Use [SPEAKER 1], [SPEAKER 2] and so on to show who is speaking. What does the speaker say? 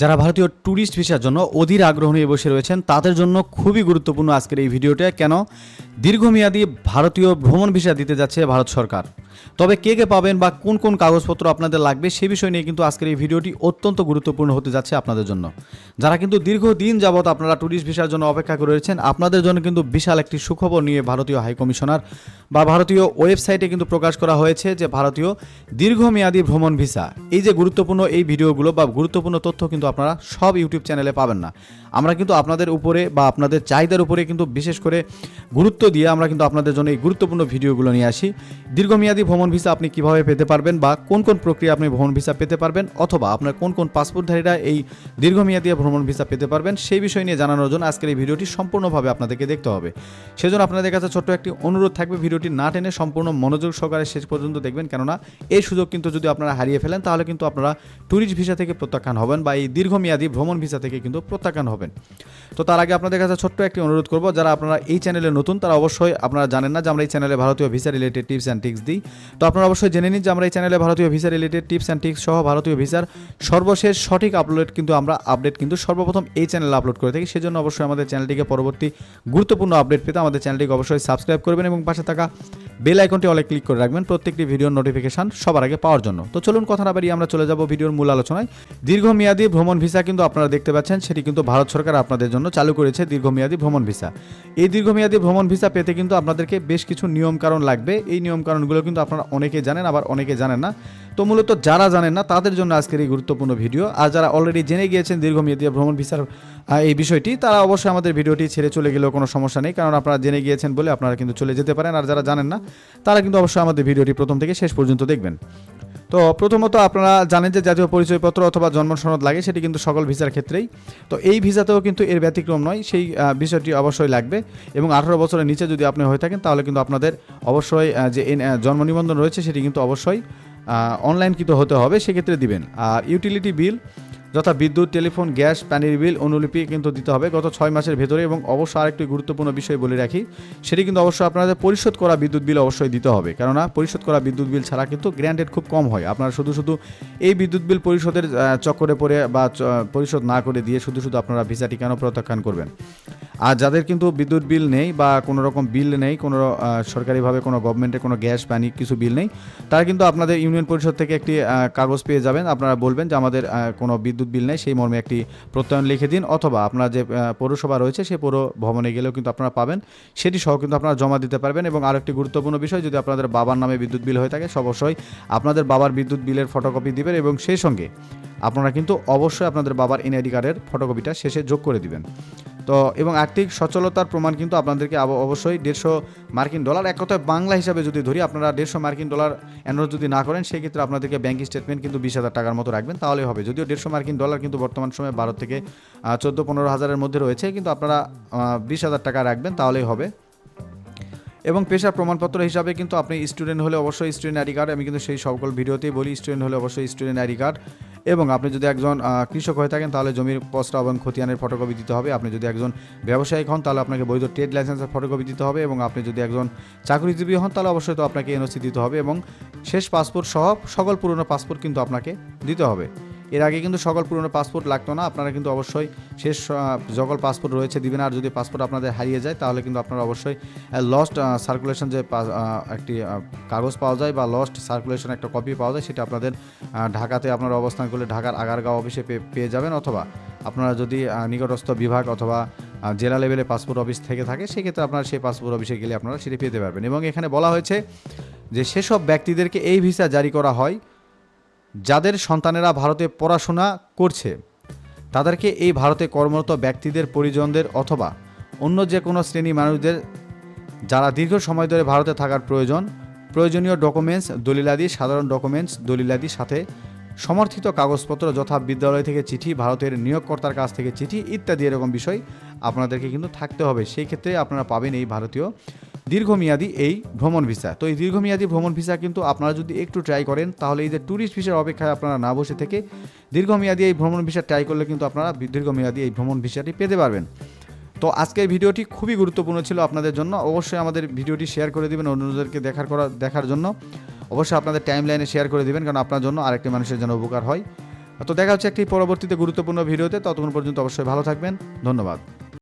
[SPEAKER 1] যারা ভারতীয় ট্যুরিস্ট ভিসার জন্য অধীর আগ্রহ নিয়ে বসে রয়েছেন, তাদের জন্য খুবই গুরুত্বপূর্ণ আজকের এই ভিডিওটা। কেন? দীর্ঘমেয়াদী ভারতীয় ভ্রমণ ভিসা দিতে যাচ্ছে ভারত সরকার। তবে কে কে পাবেন বা কোন কোন কাগজপত্র আপনাদের লাগবে, সে বিষয় নিয়ে কিন্তু আজকের এই ভিডিওটি অত্যন্ত গুরুত্বপূর্ণ হতে যাচ্ছে আপনাদের জন্য। যারা কিন্তু দীর্ঘদিন যাবৎ আপনারা ট্যুরিস্ট ভিসার জন্য অপেক্ষা করে রয়েছেন, আপনাদের জন্য কিন্তু বিশাল একটি সুখবর নিয়ে ভারতীয় হাই কমিশনার বা ভারতীয় ওয়েবসাইটে কিন্তু প্রকাশ করা হয়েছে যে ভারতীয় দীর্ঘমেয়াদী ভ্রমণ ভিসা। এই যে গুরুত্বপূর্ণ এই ভিডিওগুলো বা গুরুত্বপূর্ণ তথ্য কিন্তু আপনারা সব ইউটিউব চ্যানেলে পাবেন না। আমরা কিন্তু আপনাদের উপরে বা আপনাদের চাহিদার উপরে কিন্তু বিশেষ করে গুরুত্ব দিয়ে আমরা কিন্তু আপনাদের জন্য এই গুরুত্বপূর্ণ ভিডিওগুলো নিয়ে আসি। দীর্ঘমেয়াদী ভ্রমণ ভিসা আপনি কীভাবে পেতে পারবেন বা কোন কোন প্রক্রিয়া আপনি ভ্রমণ ভিসা পেতে পারবেন অথবা আপনার কোন কোন পাসপোর্টধারীরা এই দীর্ঘমেয়াদী ভ্রমণ ভিসা পেতে পারবেন সেই বিষয় নিয়ে জানানোর জন্য আজকের এই ভিডিওটি সম্পূর্ণভাবে আপনাদেরকে দেখতে হবে। সেজন্য আপনাদের কাছে ছোট্ট একটি অনুরোধ থাকবে ভিডিওটি না টেনে সম্পূর্ণ মনোযোগ সহকারে শেষ পর্যন্ত দেখবেন। কেননা এই সুযোগ কিন্তু যদি আপনারা হারিয়ে ফেলেন তাহলে কিন্তু আপনারা ট্যুরিস্ট ভিসা থেকে প্রত্যাখ্যান হবেন বা এই দীর্ঘমেয়াদী ভ্রমণ ভিসা থেকে কিন্তু প্রত্যাখ্যান হবেন। তো তার আগে আপনাদের কাছে ছোট্ট একটি অনুরোধ করব, যারা আপনারা এই চ্যানেলে নতুন, তারা অবশ্যই আপনারা জানেন না যে আমরা এই চ্যানেলে ভারতীয় visa related tips and tricks দিই। তো আপনারা অবশ্যই জেনে নিন যে আমরা এই চ্যানেলে ভারতীয় visa related tips and tricks সহ ভারতীয় ভিসার সর্বশেষ সঠিক আপলোড কিন্তু আমরা, আপডেট কিন্তু সর্বপ্রথম এই চ্যানেলে আপলোড করে থাকি। সেজন্য অবশ্যই আমাদের চ্যানেলটিকে পরবর্তী গুরুত্বপূর্ণ আপডেট পেতে আমাদের চ্যানেলটিকে অবশ্যই সাবস্ক্রাইব করবেন এবং পাশে থাকা বেল আইকনটি অলে ক্লিক করে রাখবেন। প্রত্যেকটি ভিডিওর নোটিফিকেশন সবার আগে পাওয়ার জন্য। তো চলুন কথা না বাড়িয়ে আমরা চলে যাব ভিডিওর মূল আলোচনায়। দীর্ঘমেয়াদী ভ্রমণ ভিসা কিন্তু আপনারা দেখতে পাচ্ছেন, সেটি কিন্তু ভারত সরকার আপনাদের জন্য চালু করেছে দীর্ঘমেয়াদী ভ্রমণ ভিসা। এই দীর্ঘমেয়াদী ভ্রমণ ভিসা পেতে কিন্তু আপনাদেরকে বেশ কিছু নিয়মকানুন লাগবে। এই নিয়ম কারণগুলো কিন্তু আপনারা অনেকে জানেন, আবার অনেকে জানেন না। তো মূলত যারা জানেন না, তাদের জন্য আজকের এই গুরুত্বপূর্ণ ভিডিও। আর যারা অলরেডি জেনে গিয়েছেন দীর্ঘমেয়াদী ভ্রমণ ভিসার এই বিষয়টি, তারা অবশ্যই আমাদের ভিডিওটি ছেড়ে চলে গেলেও কোনো সমস্যা নেই। কারণ আপনারা জেনে গিয়েছেন বলে আপনারা কিন্তু চলে যেতে পারেন। আর যারা জানেন না, তারা কিন্তু অবশ্যই আমাদের ভিডিওটি প্রথম থেকে শেষ পর্যন্ত দেখবেন। তো প্রথমত আপনারা জানেন যে জাতীয় পরিচয়পত্র অথবা জন্ম সনদ লাগে, সেটি কিন্তু সকল ভিসার ক্ষেত্রেই। তো এই ভিসাতেও কিন্তু এর ব্যতিক্রম নয়, সেই বিষয়টি অবশ্যই লাগবে। এবং আঠারো বছরের নিচে যদি আপনি হয়ে থাকেন, তাহলে কিন্তু আপনাদের অবশ্যই যে জন্ম নিবন্ধন রয়েছে, সেটি কিন্তু অবশ্যই অনলাইনকৃত হতে হবে, সেক্ষেত্রে দিবেন। আর ইউটিলিটি বিল যথা বিদ্যুৎ, টেলিফোন, গ্যাস, পানির বিল অনুলিপি কিন্তু দিতে হবে গত ছয় মাসের ভেতরে এবং অবশ্য আরেকটি গুরুত্বপূর্ণ বিষয় বলে রাখি, সেটি কিন্তু অবশ্যই আপনাদের পরিশোধ করা বিদ্যুৎ বিল অবশ্যই দিতে হবে। কেননা পরিশোধ করা বিদ্যুৎ বিল ছাড়া কিন্তু গ্র্যান্টেড খুব কম হয়। আপনারা শুধু শুধু এই বিদ্যুৎ বিল পরিশোধের চক্করে পড়ে বা পরিশোধ না করে দিয়ে শুধু শুধু আপনারা ভিসাটি কেন প্রত্যাখ্যান করবেন? আর যাদের কিন্তু বিদ্যুৎ বিল নেই বা কোনো রকম বিল নেই, কোনো সরকারিভাবে কোনো গভর্নমেন্টের কোনো গ্যাস, পানি কিছু বিল নেই, তারা কিন্তু আপনাদের ইউনিয়ন পরিষদ থেকে একটি কাগজ পেয়ে যাবেন। আপনারা বলবেন যে আমাদের কোনো বিদ্যুৎ বিল নেই, সেই মর্মে একটি প্রত্যয়ন লিখে দিন। অথবা আপনার যে পৌরসভা রয়েছে সেই পৌর ভবনে গেলেও কিন্তু আপনারা পাবেন। সেটি সহ কিন্তু আপনারা জমা দিতে পারবেন। এবং আরেকটি গুরুত্বপূর্ণ বিষয়, যদি আপনাদের বাবার নামে বিদ্যুৎ বিল হয়ে থাকে অবশ্যই আপনাদের বাবার বিদ্যুৎ বিলের ফটোকপি দিবেন এবং সেই সঙ্গে আপনারা কিন্তু অবশ্যই আপনাদের বাবার এনআইডি কার্ডের ফটোকপিটা শেষে যোগ করে দিবেন। তো, এবং আর্থিক সচলতার প্রমাণ কিন্তু আপনাদেরকে অবশ্যই দেড়শো মার্কিন ডলার। এক কথায় বাংলা হিসাবে যদি ধরি, আপনারা দেড়শো মার্কিন ডলার এনরোল যদি না করেন সেই ক্ষেত্রে আপনাদেরকে ব্যাঙ্ক স্টেটমেন্ট কিন্তু বিশ হাজার টাকার মতো রাখবেন তাহলে হবে। যদিও দেড়শো মার্কিন ডলার কিন্তু বর্তমান সময়ে ভারত থেকে চোদ্দ, পনেরো হাজারের মধ্যে রয়েছে, কিন্তু আপনারা বিশ হাজার টাকা রাখবেন, তাহলেই হবে। এবং পেশার প্রমাণপত্র হিসাবে কিন্তু আপনি স্টুডেন্ট হলে অবশ্যই স্টুডেন্ট আইডি কার্ড, আমি কিন্তু সেই সকল ভিডিওতেই বলি স্টুডেন্ট হলে অবশ্যই স্টুডেন্ট আইডি কার্ড। এবং আপনি যদি একজন কৃষক হয়ে থাকেন, তাহলে জমির পস্তা এবং খতিয়ানের ফটোকপি দিতে হবে। আপনি যদি একজন ব্যবসায়িক হন, তাহলে আপনাকে বৈধ ট্রেড লাইসেন্সের ফটোকপি দিতে হবে এবং আপনি যদি একজন চাকরিজীবী হন, তাহলে অবশ্যই তো আপনাকে এনওসি দিতে হবে এবং শেষ পাসপোর্ট সহ সকল পুরনো পাসপোর্ট কিন্তু আপনাকে দিতে হবে। এর আগে কিন্তু সকল পুরনো পাসপোর্ট লাগতো না, আপনারা কিন্তু অবশ্যই শেষ সকল পাসপোর্ট রয়েছে দিবেন, আর যদি পাসপোর্ট আপনাদের হারিয়ে যায়, তাহলে কিন্তু আপনারা অবশ্যই লস্ট সার্কুলেশন যে একটি কাগজ পাওয়া যায় বা লস্ট সার্কুলেশন একটা কপি পাওয়া যায়, সেটা আপনাদের ঢাকাতে আপনারা অবস্থান করলে ঢাকার আগারগাঁও অফিসে পেয়ে যাবেন, অথবা আপনারা যদি নিকটস্থ বিভাগ অথবা জেলা লেভেলে পাসপোর্ট অফিস থেকে থাকে, সেক্ষেত্রে আপনারা সেই পাসপোর্ট অফিসে গেলে আপনারা সেটি পেতে পারবেন। এবং এখানে বলা হয়েছে যে, সেসব ব্যক্তিদেরকে এই ভিসা জারি করা হয় যাদের সন্তানেরা ভারতে পড়াশোনা করছে, তাদেরকে এই ভারতে কর্মরত ব্যক্তিদের পরিজনদের অথবা অন্য যে কোনো শ্রেণি মানুষদের যারা দীর্ঘ সময় ধরে ভারতে থাকার প্রয়োজন, প্রয়োজনীয় ডকুমেন্টস দলিলাদি, সাধারণ ডকুমেন্টস দলিলাদির সাথে সমর্থিত কাগজপত্র যথা বিদ্যালয় থেকে চিঠি, ভারতের নিয়োগকর্তার কাছ থেকে চিঠি, ইত্যাদি এরকম বিষয় আপনাদেরকে কিন্তু থাকতে হবে। সেই ক্ষেত্রে আপনারা পাবেন এই ভারতীয় দীর্ঘমেয়াদী এই ভ্রমণ ভিসা। তো এই দীর্ঘমেয়াদী ভ্রমণ ভিসা কিন্তু আপনারা যদি একটু ট্রাই করেন, তাহলে এই যে ট্যুরিস্ট ভিসার অপেক্ষায় আপনারা না বসে থেকে দীর্ঘমেয়াদী এই ভ্রমণ ভিসা ট্রাই করলে কিন্তু আপনারা দীর্ঘমেয়াদী এই ভ্রমণ ভিসাটি পেতে পারবেন। তো আজকের ভিডিওটি খুবই গুরুত্বপূর্ণ ছিল আপনাদের জন্য। অবশ্যই আমাদের ভিডিওটি শেয়ার করে দিবেন অন্যদেরকে দেখার করা, দেখার জন্য। অবশ্যই আপনাদের টাইম লাইনে শেয়ার করে দিবেন, কারণ আপনার জন্য আরেকটি মানুষের জন্য উপকার হয়। তো দেখা হচ্ছে একটি পরবর্তীতে গুরুত্বপূর্ণ ভিডিওতে। ততক্ষণ পর্যন্ত অবশ্যই ভালো থাকবেন। ধন্যবাদ।